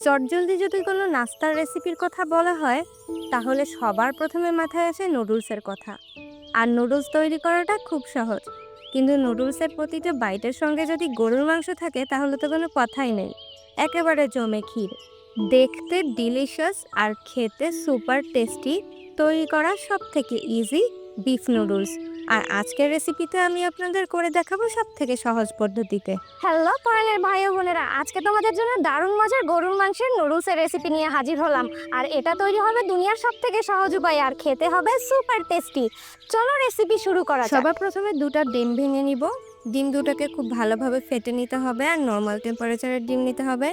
চটজলদি যদি কোনো নাস্তার রেসিপির কথা বলা হয়, তাহলে সবার প্রথমে মাথায় আসে নুডলসের কথা। আর নুডলস তৈরি করাটা খুব সহজ। কিন্তু নুডলসের প্রতিটা বাইটের সঙ্গে যদি গরুর মাংস থাকে, তাহলে তো কোনো কথাই নেই। একেবারে জমে ক্ষীর। দেখতে ডিলিশিয়াস আর খেতে সুপার টেস্টি তৈরি করা সব থেকে ইজি বিফ নুডলস আর আজকের রেসিপিতে আমি আপনাদের করে দেখাবো সব থেকে সহজ পদ্ধতিতে। হ্যালো পরানের ভাই ও বোনেরা আজকে তোমাদের জন্য দারুণ মজার গরুর মাংসের নুডলসের রেসিপি নিয়ে হাজির হলাম। আর এটা তৈরি হবে দুনিয়ার সব থেকে সহজ উপায় আর খেতে হবে সুপার টেস্টি চলো রেসিপি শুরু করা যাক। সবার প্রথমে দুটো ডিম ভেঙে নিব। ডিম দুটোকে খুব ভালোভাবে ফেটে নিতে হবে আর নর্মাল টেম্পারেচারের ডিম নিতে হবে।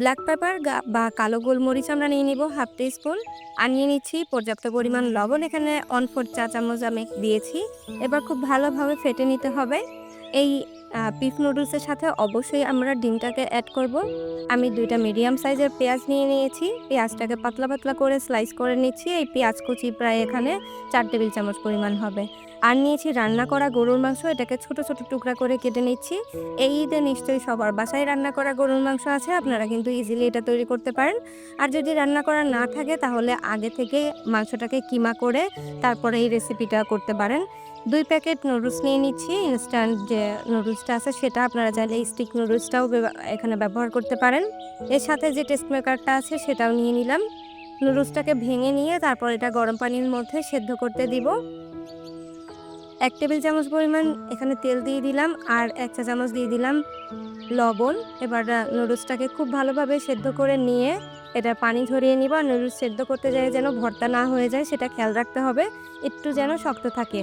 ব্ল্যাক পেপার বা কালো গোলমরিচ আমরা নিয়ে নিব হাফ টি স্পুন আর নিয়ে নিচ্ছি পর্যাপ্ত পরিমাণ লবণ। এখানে অন ফোর চা চামচ আমি দিয়েছি। এবার খুব ভালোভাবে ফেটে নিতে হবে। এই পিফ নুডলসের সাথে অবশ্যই আমরা ডিমটাকে অ্যাড করব। আমি দুইটা মিডিয়াম সাইজের পেঁয়াজ নিয়ে নিয়েছি। পেঁয়াজটাকে পাতলা পাতলা করে স্লাইস করে নিচ্ছি। এই পেঁয়াজ কুচি প্রায় এখানে চার টেবিল চামচ পরিমাণ হবে। আর নিয়েছি রান্না করা গরুর মাংস, এটাকে ছোট ছোট টুকরা করে কেটে নিচ্ছি। এই ঈদে নিশ্চয়ই সবার বাসায় রান্না করা গরুর মাংস আছে, আপনারা কিন্তু ইজিলি এটা তৈরি করতে পারেন। আর যদি রান্না করা না থাকে, তাহলে আগে থেকে মাংসটাকে কিমা করে তারপরে এই রেসিপিটা করতে পারেন। দুই প্যাকেট নুডলস নিয়ে নিচ্ছি ইনস্ট্যান্ট যে নুডলসটা আছে, সেটা আপনারা চাইলে স্টিক নুডলসটাও এখানে ব্যবহার করতে পারেন। এর সাথে যে টেস্ট মেকারটা আছে, সেটাও নিয়ে নিলাম। নুডলসটাকে ভেঙে নিয়ে তারপর এটা গরম পানির মধ্যে সেদ্ধ করতে দিব। এক টেবিল চামচ পরিমাণ এখানে তেল দিয়ে দিলাম আর এক চা চামচ দিয়ে দিলাম লবণ। এবার নুডলসটাকে খুব ভালোভাবে সেদ্ধ করে নিয়ে এটা পানি ঝরিয়ে নিব আর নুডলস সেদ্ধ করতে যায় যেন ভর্তা না হয়ে যায় সেটা খেয়াল রাখতে হবে, একটু যেন শক্ত থাকে।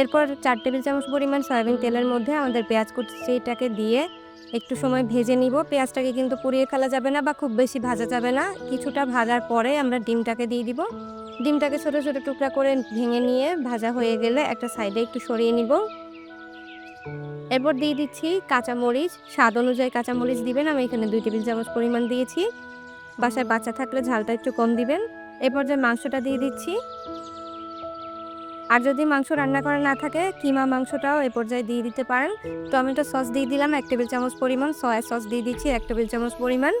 এরপর চার টেবিল চামচ পরিমাণ সয়াবিন তেলের মধ্যে আমাদের পেঁয়াজ কুচিটাকে দিয়ে একটু সময় ভেজে নিব। পেঁয়াজটাকে কিন্তু পুড়িয়ে ফেলা যাবে না বা খুব বেশি ভাজা যাবে না। কিছুটা ভাজার পরে আমরা ডিমটাকে দিয়ে দিব। ডিমটাকে ছোট ছোট টুকরা করে ভেঙে নিয়ে ভাজা হয়ে গেলে একটা সাইডে একটু সরিয়ে নিব। এরপর দিয়ে দিচ্ছি কাঁচামরিচ। স্বাদ অনুযায়ী কাঁচামরিচ দিবেন। আমি এখানে দুই টেবিল চামচ পরিমাণ দিয়েছি। বাসায় বাচ্চা থাকলে ঝালটা একটু কম দিবেন। এরপর যে মাংসটা দিয়ে দিচ্ছি, আর যদি মাংস রান্না করা না থাকে, কিমা মাংসটাও এ পর্যায়ে দিয়ে দিতে পারেন। টমেটো সস দিয়ে দিলাম, এক টেবিল চামচ পরিমাণ। সয়া সস দিয়ে দিচ্ছি, এক টেবিল চামচ পরিমাণ।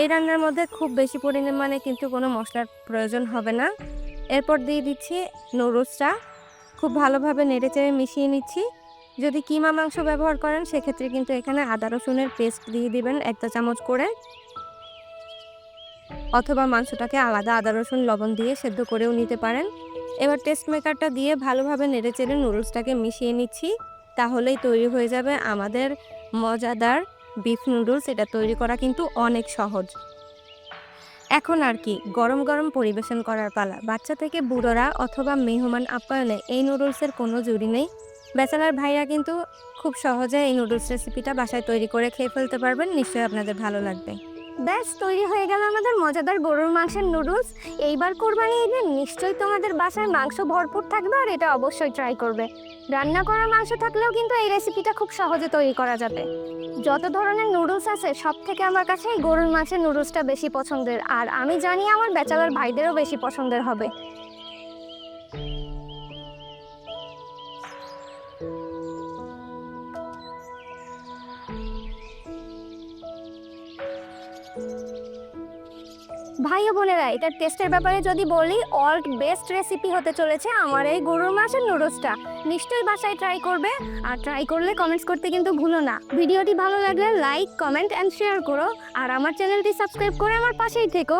এই রান্নার মধ্যে খুব বেশি পরিমাণে কিন্তু কোনো মশলার প্রয়োজন হবে না। এরপর দিয়ে দিচ্ছি নুডলসটা খুব ভালোভাবে নেড়ে চেড়ে মিশিয়ে নিচ্ছি। যদি কিমা মাংস ব্যবহার করেন, সেক্ষেত্রে কিন্তু এখানে আদা, রসুনের পেস্ট দিয়ে দিবেন একটা চামচ করে। অথবা মাংসটাকে আলাদা আদা, রসুন, লবণ দিয়ে সেদ্ধ করেও নিতে পারেন। এবার টেস্ট মেকারটা দিয়ে ভালোভাবে নেড়ে চেড়ে নুডলসটাকে মিশিয়ে নিচ্ছি। তাহলেই তৈরি হয়ে যাবে আমাদের মজাদার বিফ নুডলস এটা তৈরি করা কিন্তু অনেক সহজ। এখন আর কি, গরম গরম পরিবেশন করার পালা। বাচ্চা থেকে বুড়োরা অথবা মেহমান আপ্যায়নে এই নুডলসের কোনো জুড়ি নেই। ব্যাচেলার ভাইরা কিন্তু খুব সহজে এই নুডলস রেসিপিটা বাসায় তৈরি করে খেয়ে ফেলতে পারবেন, নিশ্চয়ই আপনাদের ভালো লাগবে। ব্যাস, তৈরি হয়ে গেল আমাদের মজাদার গরুর মাংসের নুডলস এইবার কোরবানি ঈদে নিশ্চয়ই তোমাদের বাসায় মাংস ভরপুর থাকবে আর এটা অবশ্যই ট্রাই করবে। রান্না করার মাংস থাকলেও কিন্তু এই রেসিপিটা খুব সহজে তৈরি করা যাবে। যত ধরনের নুডলস আছে, সব থেকে আমার কাছে এই গরুর মাংসের নুডলসটা বেশি পছন্দের। আর আমি জানি আমার বেচালার ভাইদেরও বেশি পছন্দের হবে। ভাই বোনেরা, এটার টেস্টের ব্যাপারে যদি বলি অল বেস্ট রেসিপি হতে চলেছে আমার এই গরুর মাছের নুডলসটা নিশ্চয়ই বাসায় ট্রাই করবে, আর ট্রাই করলে কমেন্টস করতে কিন্তু ভুলো না। ভিডিওটি ভালো লাগলে লাইক কমেন্ট অ্যান্ড শেয়ার করো, আর আমার চ্যানেলটি সাবস্ক্রাইব করে আমার পাশেই থেকো।